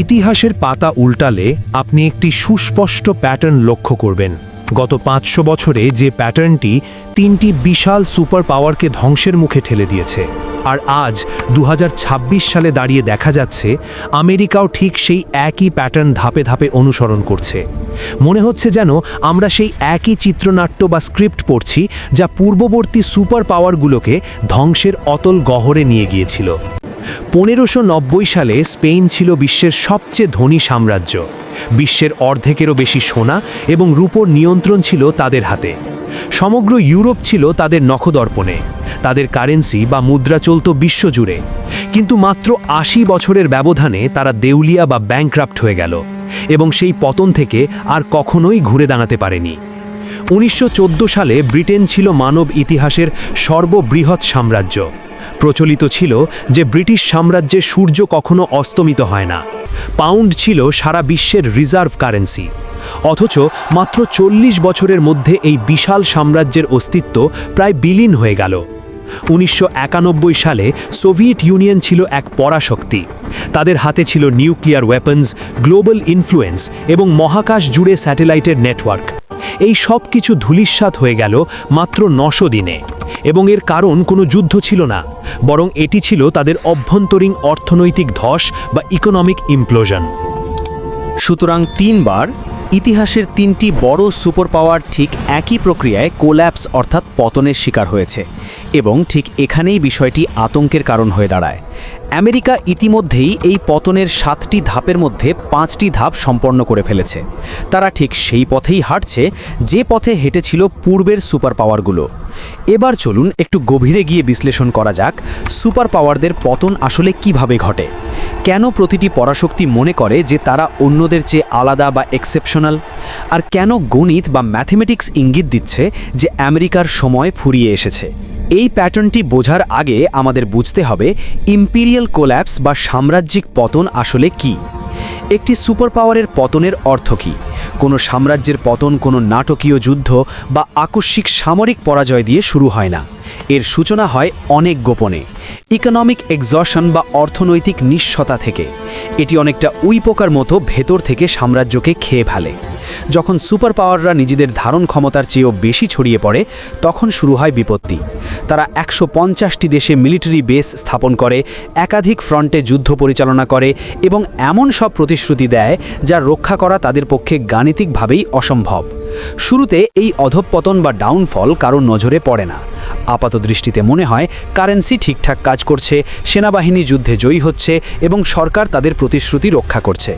ইতিহাসের পাতা উল্টালে আপনি একটি সুস্পষ্ট প্যাটার্ন লক্ষ্য করবেন। গত পাঁচশো বছরে যে প্যাটার্নটি তিনটি বিশাল সুপার পাওয়ারকে ধ্বংসের মুখে ঠেলে দিয়েছে। আর আজ দু হাজার ছাব্বিশ সালে দাঁড়িয়ে দেখা যাচ্ছে, আমেরিকাও ঠিক সেই একই প্যাটার্ন ধাপে ধাপে অনুসরণ করছে। মনে হচ্ছে যেন আমরা সেই একই চিত্রনাট্য বা স্ক্রিপ্ট পড়ছি, যা পূর্ববর্তী সুপার পাওয়ারগুলোকে ধ্বংসের অতল গহরে নিয়ে গিয়েছিল। পনেরোশো সালে স্পেন ছিল বিশ্বের সবচেয়ে ধনী সাম্রাজ্য। বিশ্বের অর্ধেকেরও বেশি সোনা এবং রূপোর নিয়ন্ত্রণ ছিল তাদের হাতে। সমগ্র ইউরোপ ছিল তাদের নখদর্পণে। তাদের কারেন্সি বা মুদ্রা চলত বিশ্বজুড়ে। কিন্তু মাত্র আশি বছরের ব্যবধানে তারা দেউলিয়া বা ব্যাংক্রাফ্ট হয়ে গেল এবং সেই পতন থেকে আর কখনোই ঘুরে দাঁড়াতে পারেনি। উনিশশো চোদ্দ সালে ব্রিটেন ছিল মানব ইতিহাসের সর্ববৃহৎ সাম্রাজ্য। প্রচলিত ছিল যে ব্রিটিশ সাম্রাজ্যে সূর্য কখনো অস্তমিত হয় না। পাউন্ড ছিল সারা বিশ্বের রিজার্ভ কারেন্সি। অথচ মাত্র চল্লিশ বছরের মধ্যে এই বিশাল সাম্রাজ্যের অস্তিত্ব প্রায় বিলীন হয়ে গেল। উনিশশো একানব্বই সালে সোভিয়েত ইউনিয়ন ছিল এক পরাশক্তি। তাদের হাতে ছিল নিউক্লিয়ার ওয়েপন্স গ্লোবাল ইনফ্লুয়েন্স এবং মহাকাশ জুড়ে স্যাটেলাইটের নেটওয়ার্ক এই সব কিছু ধূলিস্বাত হয়ে গেল মাত্র নশো দিনে এবং এর কারণ কোনো যুদ্ধ ছিল না, বরং এটি ছিল তাদের অভ্যন্তরীণ অর্থনৈতিক ধস বা ইকোনমিক ইমপ্লোজন সুতরাং তিনবার ইতিহাসের তিনটি বড় সুপার পাওয়ার ঠিক একই প্রক্রিয়ায় কোল্যাপস অর্থাৎ পতনের শিকার হয়েছে। এবং ঠিক এখানেই বিষয়টি আতঙ্কের কারণ হয়ে দাঁড়ায়। আমেরিকা ইতিমধ্যেই এই পতনের সাতটি ধাপের মধ্যে পাঁচটি ধাপ সম্পন্ন করে ফেলেছে। তারা ঠিক সেই পথেই হাঁটছে, যে পথে হেঁটেছিল পূর্বের সুপার পাওয়ারগুলো এবার চলুন একটু গভীরে গিয়ে বিশ্লেষণ করা যাক সুপার পাওয়ারদের পতন আসলে কীভাবে ঘটে। কেন প্রতিটি পরাশক্তি মনে করে যে তারা অন্যদের চেয়ে আলাদা বা এক্সেপশনাল আর কেন গণিত বা ম্যাথমেটিক্স ইঙ্গিত দিচ্ছে যে আমেরিকার সময় ফুরিয়ে এসেছে? এই প্যাটার্নটি বোঝার আগে আমাদের বুঝতে হবে ইম্পিরিয়াল কোল্যাপস বা সাম্রাজ্যিক পতন আসলে কি? একটি সুপার পাওয়ারের পতনের অর্থ কী? কোনো সাম্রাজ্যের পতন, কোনো নাটকীয় যুদ্ধ বা আকস্মিক সামরিক পরাজয় দিয়ে শুরু হয় না। এর সূচনা হয় অনেক গোপনে ইকোনমিক এক্সশন বা অর্থনৈতিক নিঃসতা থেকে। এটি অনেকটা উইপোকার মতো ভেতর থেকে সাম্রাজ্যকে খেয়ে ফেলে। যখন সুপার পাওয়াররা নিজেদের ধারণ ক্ষমতার চেয়েও বেশি ছড়িয়ে পড়ে, তখন শুরু হয় বিপত্তি। তারা একশো পঞ্চাশটি দেশে মিলিটারি বেস স্থাপন করে, একাধিক ফ্রন্টে যুদ্ধ পরিচালনা করে এবং এমন সব প্রতিশ্রুতি দেয় যা রক্ষা করা তাদের পক্ষে গাণিতিকভাবেই অসম্ভব। শুরুতে এই অধঃপতন বা ডাউনফল কারও নজরে পড়ে না। আপাত দৃষ্টিতে মনে হয় কারেন্সি ঠিকঠাক কাজ করছে, সেনাবাহিনী যুদ্ধে জয়ী হচ্ছে এবং সরকার তাদের প্রতিশ্রুতি রক্ষা করছে।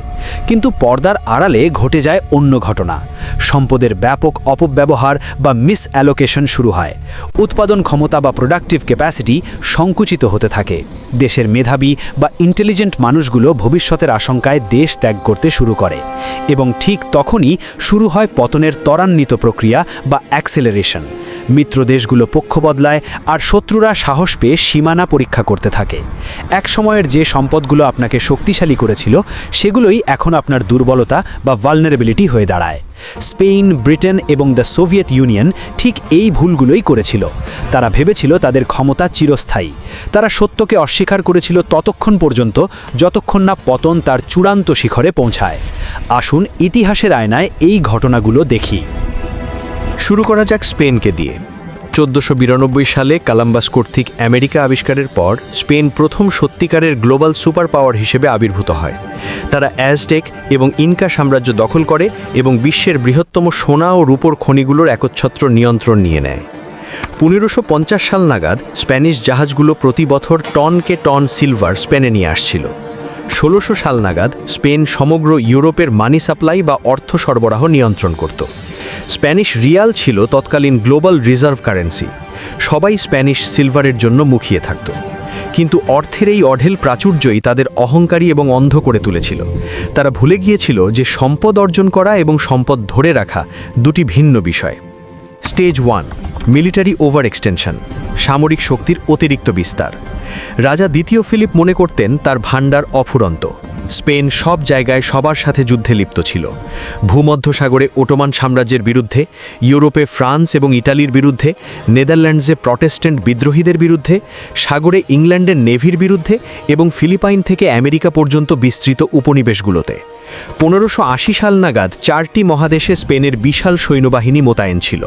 কিন্তু পর্দার আড়ালে ঘটে যায় অন্য ঘটনা। সম্পদের ব্যাপক অপব্যবহার বা মিস অ্যালোকেশন শুরু হয়। উৎপাদন ক্ষমতা বা প্রোডাক্টিভ ক্যাপাসিটি সংকুচিত হতে থাকে। দেশের মেধাবী বা ইন্টেলিজেন্ট মানুষগুলো ভবিষ্যতের আশঙ্কায় দেশ ত্যাগ করতে শুরু করে। এবং ঠিক তখনই শুরু হয় পতনের ত্বরান্বিত প্রক্রিয়া বা অ্যাক্সেলারেশন। মিত্র দেশগুলো পক্ষ বদলায় আর শত্রুরা সাহস পেয়ে সীমানা পরীক্ষা করতে থাকে। এক সময়ের যে সম্পদগুলো আপনাকে শক্তিশালী করেছিল, সেগুলোই এখন আপনার দুর্বলতা বা ভালনারেবিলিটি হয়ে দাঁড়ায়। স্পেন ব্রিটেন এবং দ্য সোভিয়েত ইউনিয়ন ঠিক এই ভুলগুলোই করেছিল। তারা ভেবেছিল তাদের ক্ষমতা চিরস্থায়ী। তারা সত্যকে অস্বীকার করেছিল ততক্ষণ পর্যন্ত যতক্ষণ না পতন তার চূড়ান্ত শিখরে পৌঁছায়। আসুন ইতিহাসের আয়নায় এই ঘটনাগুলো দেখি। শুরু করা যাক স্পেনকে দিয়ে। চোদ্দোশো বিরানব্বই সালে কালাম্বাস কর্তৃক আমেরিকা আবিষ্কারের পর স্পেন প্রথম সত্যিকারের গ্লোবাল সুপার পাওয়ার হিসেবে আবির্ভূত হয়। তারা অ্যাজটেক এবং ইনকা সাম্রাজ্য দখল করে এবং বিশ্বের বৃহত্তম সোনা ও রূপোর খনিগুলোর একচ্ছত্র নিয়ন্ত্রণ নিয়ে নেয়। পনেরোশো সাল নাগাদ স্প্যানিশ জাহাজগুলো প্রতি বছর টনকে টন সিলভার স্পেনে নিয়ে আসছিল। ষোলোশো সাল নাগাদ স্পেন সমগ্র ইউরোপের মানি সাপ্লাই বা অর্থ সরবরাহ নিয়ন্ত্রণ করত। স্প্যানিশ রিয়াল ছিল তৎকালীন গ্লোবাল রিজার্ভ কারেন্সি। সবাই স্প্যানিশ সিলভারের জন্য মুখিয়ে থাকত। কিন্তু অর্থের এই অঢেল প্রাচুর্যই তাদের অহংকারী এবং অন্ধ করে তুলেছিল। তারা ভুলে গিয়েছিল যে সম্পদ অর্জন করা এবং সম্পদ ধরে রাখা দুটি ভিন্ন বিষয়। Stage one, military overextension সামরিক শক্তির অতিরিক্ত বিস্তার। রাজা দ্বিতীয় ফিলিপ মনে করতেন তার ভাণ্ডার অফুরন্ত। স্পেন সব জায়গায় সবার সাথে যুদ্ধে লিপ্ত ছিল। ভূমধ্যসাগরে ওটোমান সাম্রাজ্যের বিরুদ্ধে, ইউরোপে ফ্রান্স এবং ইটালির বিরুদ্ধে, নেদারল্যান্ডসে প্রটেস্ট্যান্ট বিদ্রোহীদের বিরুদ্ধে, সাগরে ইংল্যান্ডের নেভির বিরুদ্ধে এবং ফিলিপাইন থেকে আমেরিকা পর্যন্ত বিস্তৃত উপনিবেশগুলোতে। পনেরোশো সাল নাগাদ চারটি মহাদেশে স্পেনের বিশাল সৈন্যবাহিনী মোতায়েন ছিল।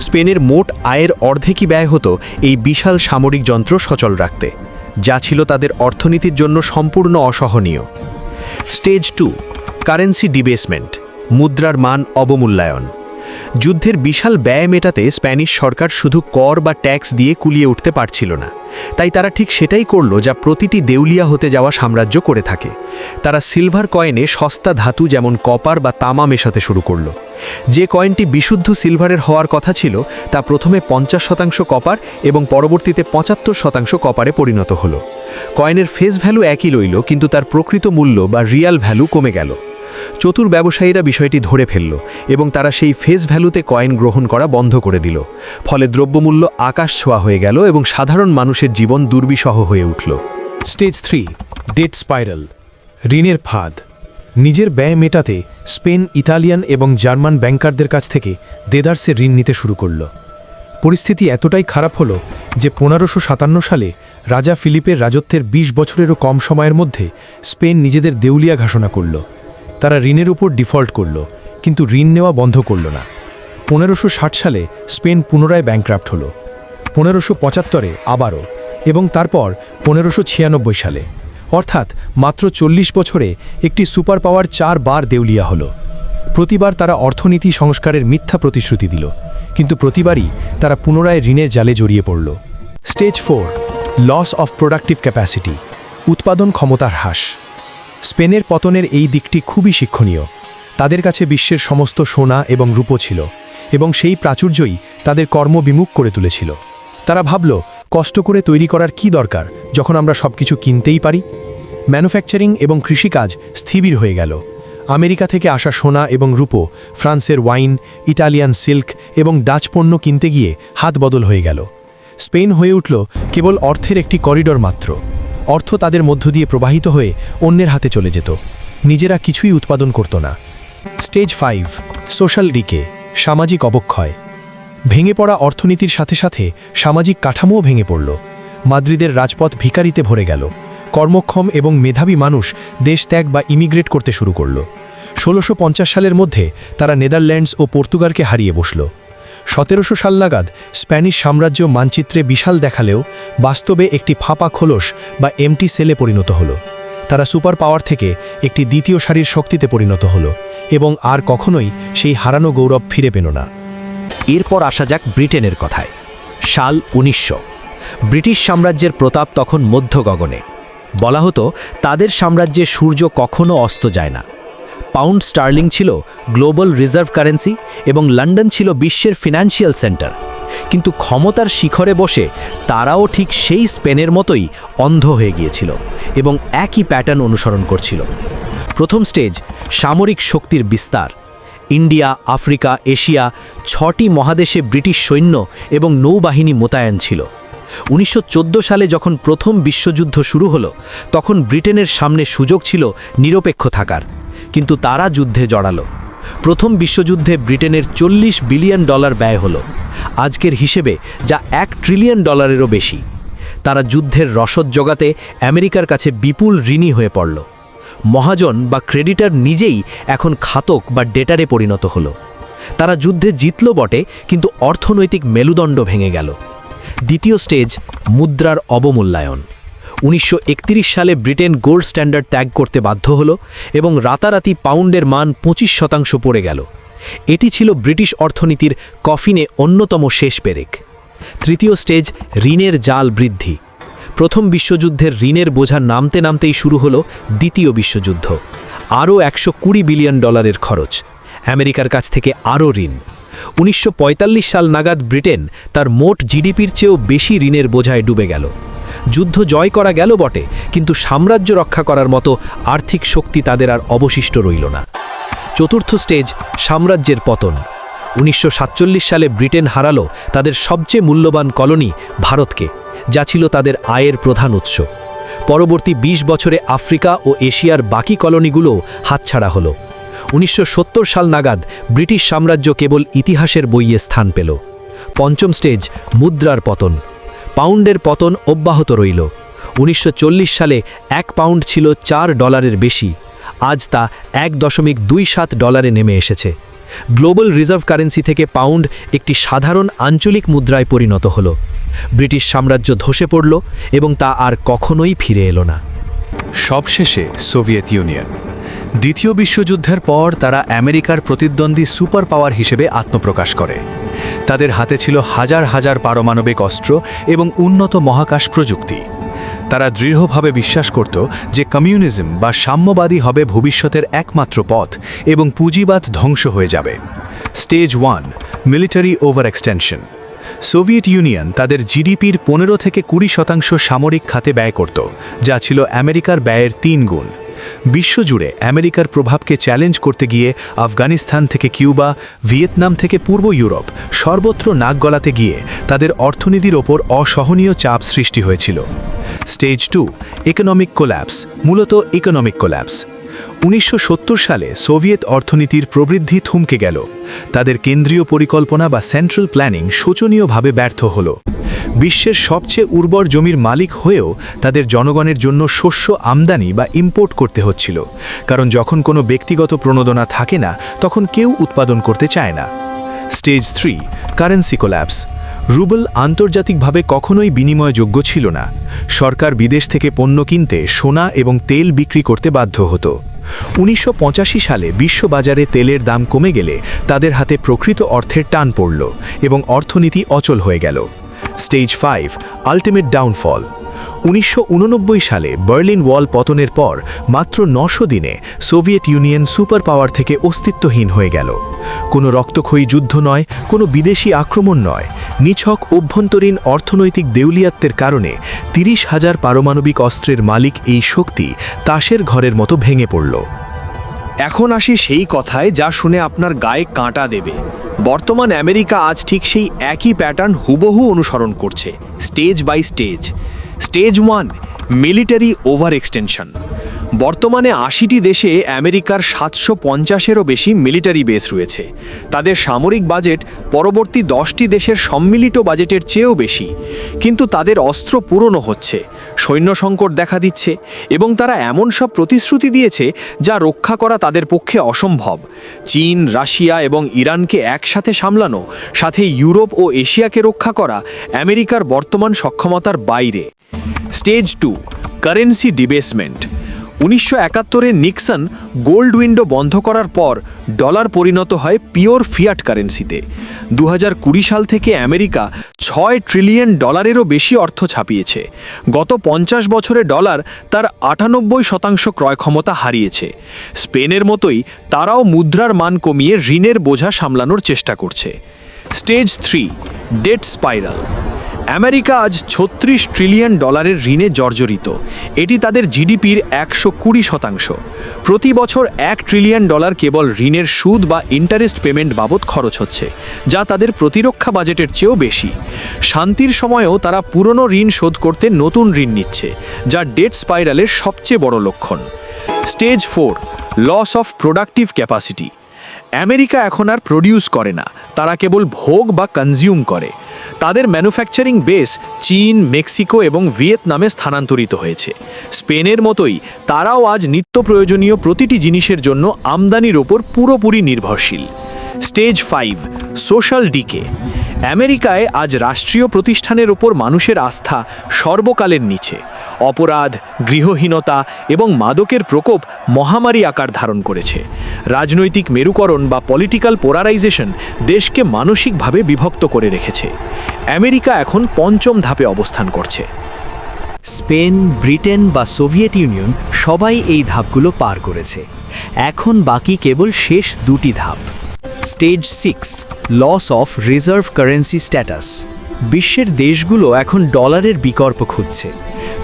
স্পেনের মোট আয়ের অর্ধেকই ব্যয় হতো এই বিশাল সামরিক যন্ত্র সচল রাখতে। যা ছিল তাদের অর্থনীতির জন্য সম্পূর্ণ অসহনীয়। স্টেজ টু, কারেন্সি ডিবেসমেন্ট, মুদ্রার মান অবমূল্যায়ন। যুদ্ধের বিশাল ব্যয় মেটাতে স্প্যানিশ সরকার শুধু কর বা ট্যাক্স দিয়ে কুলিয়ে উঠতে পারছিল না। তাই তারা ঠিক সেটাই করল যা প্রতিটি দেউলিয়া হতে যাওয়া সাম্রাজ্য করে থাকে। তারা সিলভার কয়েনে সস্তা ধাতু যেমন কপার বা তামা মেশাতে শুরু করল। যে কয়েনটি বিশুদ্ধ সিলভারের হওয়ার কথা ছিল, তা প্রথমে পঞ্চাশ শতাংশ কপার এবং পরবর্তীতে পঁচাত্তর শতাংশ কপারে পরিণত হলো। কয়েনের ফেস ভ্যালু একই রইল কিন্তু তার প্রকৃত মূল্য বা রিয়াল ভ্যালু কমে গেল। চতুর ব্যবসায়ীরা বিষয়টি ধরে ফেলল এবং তারা সেই ফেস ভ্যালুতে কয়েন গ্রহণ করা বন্ধ করে দিল। ফলে দ্রব্যমূল্য আকাশ ছোঁয়া হয়ে গেল এবং সাধারণ মানুষের জীবন দুর্বিষহ হয়ে উঠল। স্টেজ থ্রি ডেট স্পাইরাল ঋণের ফাঁদ। নিজের ব্যয় মেটাতে স্পেন, ইতালিয়ান এবং জার্মান ব্যাংকারদের কাছ থেকে দেদার্সে ঋণ নিতে শুরু করল। পরিস্থিতি এতটাই খারাপ হলো যে পনেরোশো সালে রাজা ফিলিপের রাজত্বের ২০ বছরেরও কম সময়ের মধ্যে স্পেন নিজেদের দেউলিয়া ঘোষণা করল। তারা ঋণের উপর ডিফল্ট করল, কিন্তু ঋণ নেওয়া বন্ধ করল না। পনেরোশো সালে স্পেন পুনরায় ব্যাংক্রাফ্ট হল, পনেরোশো পঁচাত্তরে আবারও, এবং তারপর পনেরোশো ছিয়ানব্বই সালে। অর্থাৎ মাত্র চল্লিশ বছরে একটি সুপার পাওয়ার চার বার দেউলিয়া হল। প্রতিবার তারা অর্থনীতি সংস্কারের মিথ্যা প্রতিশ্রুতি দিল, কিন্তু প্রতিবারই তারা পুনরায় ঋণের জালে জড়িয়ে পড়ল। Stage four, loss of productive capacity, উৎপাদন ক্ষমতার হ্রাস। স্পেনের পতনের এই দিকটি খুবই শিক্ষণীয়। তাদের কাছে বিশ্বের সমস্ত সোনা এবং রূপো ছিল এবং সেই প্রাচুর্যই তাদের কর্মবিমুখ করে তুলেছিল। তারা ভাবল, কষ্ট করে তৈরি করার কি দরকার যখন আমরা সবকিছু কিনতেই পারি? ম্যানুফ্যাকচারিং এবং কৃষিকাজ স্থিবির হয়ে গেল। আমেরিকা থেকে আসা সোনা এবং রূপো, ফ্রান্সের ওয়াইন, ইটালিয়ান সিল্ক এবং ডাচ পণ্য কিনতে গিয়ে হাত বদল হয়ে গেল। স্পেন হয়ে উঠল কেবল অর্থের একটি করিডর মাত্র। অর্থ তাদের মধ্য দিয়ে প্রবাহিত হয়ে অন্যের হাতে চলে যেত। নিজেরা কিছুই উৎপাদন করত না। স্টেজ ফাইভ, সোশ্যাল ডিকে, সামাজিক অবক্ষয়। ভেঙে পড়া অর্থনীতির সাথে সাথে সামাজিক কাঠামোও ভেঙে পড়ল। মাদ্রিদের রাজপথ ভিকারিতে ভরে গেল। কর্মক্ষম এবং মেধাবী মানুষ দেশ ত্যাগ বা ইমিগ্রেট করতে শুরু করল। ষোলোশো সালের মধ্যে তারা নেদারল্যান্ডস ও পর্তুগালকে হারিয়ে বসল। সতেরোশো সাল নাগাদ স্প্যানিশ সাম্রাজ্য মানচিত্রে বিশাল দেখালেও বাস্তবে একটি ফাঁপা খোলস বা এমটি সেলে পরিণত হলো। তারা সুপার পাওয়ার থেকে একটি দ্বিতীয় সারির শক্তিতে পরিণত হলো এবং আর কখনোই সেই হারানো গৌরব ফিরে পেল না। এরপর আসা যাক ব্রিটেনের কথায়। সাল উনিশশো। ব্রিটিশ সাম্রাজ্যের প্রতাপ তখন মধ্য গগনে। বলা হতো, তাদের সাম্রাজ্যে সূর্য কখনো অস্ত যায় না। পাউন্ড স্টার্লিং ছিল গ্লোবাল রিজার্ভ কারেন্সি এবং লন্ডন ছিল বিশ্বের ফিনান্সিয়াল সেন্টার। কিন্তু ক্ষমতার শিখরে বসে তারাও ঠিক সেই স্পেনের মতোই অন্ধ হয়ে গিয়েছিল এবং একই প্যাটার্ন অনুসরণ করছিল। প্রথম স্টেজ, সামরিক শক্তির বিস্তার। ইন্ডিয়া, আফ্রিকা, এশিয়া ছটি মহাদেশে ব্রিটিশ সৈন্য এবং নৌবাহিনী মোতায়েন ছিল। উনিশশো চোদ্দ সালে যখন প্রথম বিশ্বযুদ্ধ শুরু হলো, তখন ব্রিটেনের সামনে সুযোগ ছিল নিরপেক্ষ থাকার। কিন্তু তারা যুদ্ধে জড়ালো। প্রথম বিশ্বযুদ্ধে ব্রিটেনের চল্লিশ বিলিয়ন ডলার ব্যয় হলো। আজকের হিসেবে যা এক ট্রিলিয়ন ডলারেরও বেশি। তারা যুদ্ধের রসদ জোগাতে আমেরিকার কাছে বিপুল ঋণী হয়ে পড়ল। মহাজন বা ক্রেডিটার নিজেই এখন খাতক বা ডেটারে পরিণত হলো। তারা যুদ্ধে জিতল বটে, কিন্তু অর্থনৈতিক মেলুদণ্ড ভেঙে গেল। দ্বিতীয় স্টেজ, মুদ্রার অবমূল্যায়ন। উনিশশো একত্রিশ সালে ব্রিটেন গোল্ড স্ট্যান্ডার্ড ত্যাগ করতে বাধ্য হলো এবং রাতারাতি পাউন্ডের মান পঁচিশ শতাংশ পড়ে গেল। এটি ছিল ব্রিটিশ অর্থনীতির কফিনে অন্যতম শেষ পেরেক। তৃতীয় স্টেজ, ঋণের জাল বৃদ্ধি। প্রথম বিশ্বযুদ্ধের ঋণের বোঝা নামতে নামতেই শুরু হলো দ্বিতীয় বিশ্বযুদ্ধ। আরও একশো কুড়ি বিলিয়ন ডলারের খরচ। আমেরিকার কাছ থেকে আরও ঋণ। উনিশশো পঁয়তাল্লিশ সাল নাগাদ ব্রিটেন তার মোট জিডিপির চেয়েও বেশি ঋণের বোঝায় ডুবে গেল। যুদ্ধ জয় করা গেল বটে, কিন্তু সাম্রাজ্য রক্ষা করার মতো আর্থিক শক্তি তাদের আর অবশিষ্ট রইল না। চতুর্থ স্টেজ, সাম্রাজ্যের পতন। উনিশশো সাতচল্লিশ সালে ব্রিটেন হারালো তাদের সবচেয়ে মূল্যবান কলোনি ভারতকে, যা ছিল তাদের আয়ের প্রধান উৎস। পরবর্তী ২০ বছরে আফ্রিকা ও এশিয়ার বাকি কলোনিগুলো হাতছাড়া হলো। উনিশশো সত্তর সাল নাগাদ ব্রিটিশ সাম্রাজ্য কেবল ইতিহাসের বইয়ে স্থান পেল। পঞ্চম স্টেজ, মুদ্রার পতন। পাউন্ডের পতন অব্যাহত রইল। উনিশশো চল্লিশ সালে এক পাউন্ড ছিল চার ডলারের বেশি। আজ তা এক দশমিক দুই সাত ডলারে নেমে এসেছে। গ্লোবাল রিজার্ভ কারেন্সি থেকে পাউন্ড একটি সাধারণ আঞ্চলিক মুদ্রায় পরিণত হল। ব্রিটিশ সাম্রাজ্য ধসে পড়ল এবং তা আর কখনোই ফিরে এলো না। সবশেষে সোভিয়েত ইউনিয়ন। দ্বিতীয় বিশ্বযুদ্ধের পর তারা আমেরিকার প্রতিদ্বন্দ্বী সুপার পাওয়ার হিসেবে আত্মপ্রকাশ করে। তাদের হাতে ছিল হাজার হাজার পারমাণবিক অস্ত্র এবং উন্নত মহাকাশ প্রযুক্তি। তারা দৃঢ়ভাবে বিশ্বাস করত যে কমিউনিজম বা সাম্যবাদী হবে ভবিষ্যতের একমাত্র পথ এবং পুঁজিবাদ ধ্বংস হয়ে যাবে। Stage one, military overextension Soviet Union তাদের জিডিপির পনেরো থেকে কুড়ি শতাংশ সামরিক খাতে ব্যয় করত, যা ছিল আমেরিকার ব্যয়ের তিন গুণ। বিশ্বজুড়ে আমেরিকার প্রভাবকে চ্যালেঞ্জ করতে গিয়ে আফগানিস্তান থেকে কিউবা, ভিয়েতনাম থেকে পূর্ব ইউরোপ সর্বত্র নাক গলাতে গিয়ে তাদের অর্থনীতির ওপর অসহনীয় চাপ সৃষ্টি হয়েছিল। স্টেজ টু ইকোনমিক কোল্যাপস মূলত ইকোনমিক কোল্যাপস উনিশশো সত্তর সালে সোভিয়েত অর্থনীতির প্রবৃদ্ধি থমকে গেল। তাদের কেন্দ্রীয় পরিকল্পনা বা সেন্ট্রাল প্ল্যানিং শোচনীয়ভাবে ব্যর্থ হল। বিশ্বের সবচেয়ে উর্বর জমির মালিক হয়েও তাদের জনগণের জন্য শস্য আমদানি বা ইম্পোর্ট করতে হচ্ছিল। কারণ যখন কোনো ব্যক্তিগত প্রণোদনা থাকে না, তখন কেউ উৎপাদন করতে চায় না। Stage three, currency collapse rouble আন্তর্জাতিকভাবে কখনোই বিনিময়যোগ্য ছিল না। সরকার বিদেশ থেকে পণ্য কিনতে সোনা এবং তেল বিক্রি করতে বাধ্য হতো। উনিশশো পঁচাশি সালে বিশ্ববাজারে তেলের দাম কমে গেলে তাদের হাতে প্রকৃত অর্থের টান পড়ল এবং অর্থনীতি অচল হয়ে গেল। স্টেজ ফাইভ আল্টিমেট ডাউনফল উনিশশো উননব্বই সালে বার্লিন ওয়াল পতনের পর মাত্র নশো দিনে সোভিয়েত ইউনিয়ন সুপার পাওয়ার থেকে অস্তিত্বহীন হয়ে গেল। কোনো রক্তক্ষয়ী যুদ্ধ নয়, কোনো বিদেশি আক্রমণ নয়। নিছক অভ্যন্তরীণ অর্থনৈতিক দেউলিয়াত্বের কারণে তিরিশ হাজার পারমাণবিক অস্ত্রের মালিক এই শক্তি তাসের ঘরের মতো ভেঙে পড়ল। এখন আসি সেই কথায় যা শুনে আপনার গায়ে কাঁটা দেবে। বর্তমান আমেরিকা আজ ঠিক সেই একই প্যাটার্ন হুবহু অনুসরণ করছে stage by stage stage one military overextension বর্তমানে আশিটি দেশে আমেরিকার সাতশো পঞ্চাশেরও বেশি মিলিটারি বেস রয়েছে। তাদের সামরিক বাজেট পরবর্তী দশটি দেশের সম্মিলিত বাজেটের চেয়েও বেশি। কিন্তু তাদের অস্ত্র পুরনো হচ্ছে। সৈন্য সংকট দেখা দিচ্ছে এবং তারা এমন সব প্রতিশ্রুতি দিয়েছে যা রক্ষা করা তাদের পক্ষে অসম্ভব। চীন, রাশিয়া এবং ইরানকে একসাথে সামলানো, সাথে ইউরোপ ও এশিয়াকে রক্ষা করা আমেরিকার বর্তমান সক্ষমতার বাইরে। Stage two, currency debasement. উনিশশো একাত্তরে নিক্সন গোল্ড উইন্ডো বন্ধ করার পর ডলার পরিণত হয় পিওর ফিয়াট কারেন্সিতে। দু হাজার কুড়ি সাল থেকে আমেরিকা ছয় ট্রিলিয়ন ডলারেরও বেশি অর্থ ছাপিয়েছে। গত পঞ্চাশ বছরে ডলার তার আটানব্বই শতাংশ ক্রয় ক্ষমতা হারিয়েছে। স্পেনের মতোই তারাও মুদ্রার মান কমিয়ে ঋণের বোঝা সামলানোর চেষ্টা করছে। Stage three, debt spiral. America আজ ছত্রিশ ট্রিলিয়ন ডলারের ঋণে জর্জরিত। এটি তাদের জিডিপির একশো কুড়ি শতাংশ। প্রতি বছর এক ট্রিলিয়ন ডলার কেবল ঋণের সুদ বা ইন্টারেস্ট পেমেন্ট বাবদ খরচ হচ্ছে, যা তাদের প্রতিরক্ষা বাজেটের চেয়েও বেশি। শান্তির সময়েও তারা পুরনো ঋণ শোধ করতে নতুন ঋণ নিচ্ছে, যা ডেট স্পাইরালের সবচেয়ে বড় লক্ষণ। Stage four, loss of productive capacity. America এখন আর প্রডিউস করে না, তারা কেবল ভোগ বা কনজিউম করে। তাদের ম্যানুফ্যাকচারিং বেস চীন, মেক্সিকো এবং ভিয়েতনামে স্থানান্তরিত হয়েছে। স্পেনের মতোই তারাও আজ নিত্য প্রয়োজনীয় প্রতিটি জিনিসের জন্য আমদানির ওপর পুরোপুরি নির্ভরশীল। Stage five, social decay. আমেরিকায় আজ রাষ্ট্রীয় প্রতিষ্ঠানের ওপর মানুষের আস্থা সর্বকালের নিচে। অপরাধ, গৃহহীনতা এবং মাদকের প্রকোপ মহামারী আকার ধারণ করেছে। রাজনৈতিক মেরুকরণ বা পলিটিক্যাল পোলারাইজেশন দেশকে মানসিকভাবে বিভক্ত করে রেখেছে। আমেরিকা এখন পঞ্চম ধাপে অবস্থান করছে। স্পেন, ব্রিটেন বা সোভিয়েত ইউনিয়ন সবাই এই ধাপগুলো পার করেছে। এখন বাকি কেবল শেষ দুটি ধাপ। Stage six loss of reserve currency status বিশ্বের দেশগুলো এখন ডলারের বিকল্প খুঁজছে।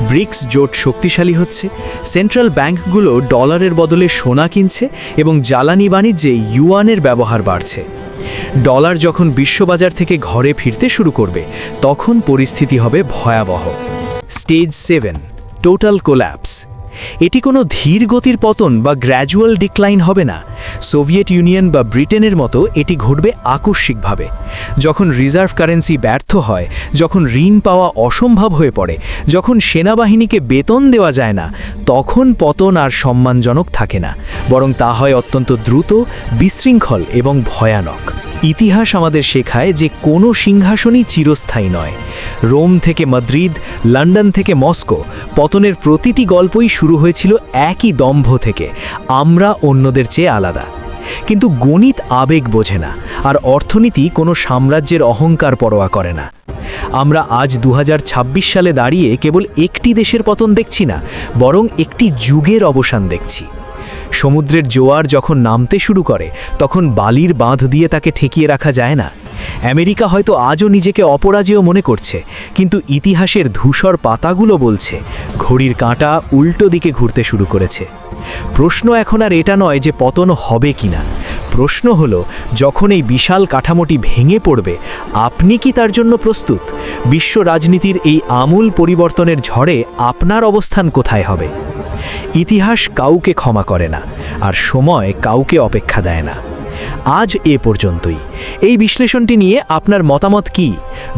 ব্রিক্স জোট শক্তিশালী হচ্ছে, সেন্ট্রাল ব্যাংকগুলো ডলারের বদলে সোনা কিনছে এবং জ্বালানি বাণিজ্যে ইউয়ানের ব্যবহার বাড়ছে। ডলার যখন বিশ্ববাজার থেকে ঘরে ফিরতে শুরু করবে, তখন পরিস্থিতি হবে ভয়াবহ। স্টেজ সেভেন টোটাল কোল্যাপস এটি কোনো ধীর গতির পতন বা গ্র্যাজুয়াল ডিক্লাইন হবে না। সোভিয়েত ইউনিয়ন বা ব্রিটেনের মতো এটি ঘটবে আকস্মিকভাবে। যখন রিজার্ভ কারেন্সি ব্যর্থ হয়, যখন ঋণ পাওয়া অসম্ভব হয়ে পড়ে, যখন সেনাবাহিনীকে বেতন দেওয়া যায় না, তখন পতন আর সম্মানজনক থাকে না। বরং তা হয় অত্যন্ত দ্রুত, বিশৃঙ্খল এবং ভয়ানক। ইতিহাস আমাদের শেখায় যে কোনো সিংহাসনই চিরস্থায়ী নয়। রোম থেকে মাদ্রিদ, লন্ডন থেকে মস্কো, পতনের প্রতিটি গল্পই শুরু হয়েছিল একই দম্ভ থেকে, আমরা অন্যদের চেয়ে আলাদা। কিন্তু গণিত আবেগ বোঝে না, আর অর্থনীতি কোনো সাম্রাজ্যের অহংকার পরোয়া করে না। আমরা আজ দু হাজার ছাব্বিশ সালে দাঁড়িয়ে কেবল একটি দেশের পতন দেখছি না, বরং একটি যুগের অবসান দেখছি। সমুদ্রের জোয়ার যখন নামতে শুরু করে, তখন বালির বাঁধ দিয়ে তাকে ঠেকিয়ে রাখা যায় না। আমেরিকা হয়তো আজও নিজেকে অপরাজেয় মনে করছে, কিন্তু ইতিহাসের ধূসর পাতাগুলো বলছে, ঘড়ির কাঁটা উল্টো দিকে ঘুরতে শুরু করেছে। প্রশ্ন এখন আর এটা নয় যে পতন হবে কিনা। প্রশ্ন হল, যখন এই বিশাল কাঠামোটি ভেঙে পড়বে, আপনি কি তার জন্য প্রস্তুত? বিশ্ব রাজনীতির এই আমূল পরিবর্তনের ঝড়ে আপনার অবস্থান কোথায় হবে? ইতিহাস কাউকে ক্ষমা করে না, আর সময় কাউকে অপেক্ষা দেয় না। আজ এ পর্যন্তই। এই বিশ্লেষণটি নিয়ে আপনার মতামত কি?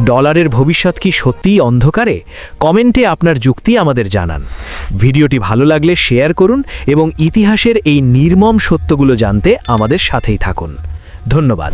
ডলারের ভবিষ্যৎ কি সত্যিই অন্ধকারে? কমেন্টে আপনার যুক্তি আমাদের জানান। ভিডিওটি ভালো লাগলে শেয়ার করুন এবং ইতিহাসের এই নির্মম সত্যগুলো জানতে আমাদের সাথেই থাকুন। ধন্যবাদ।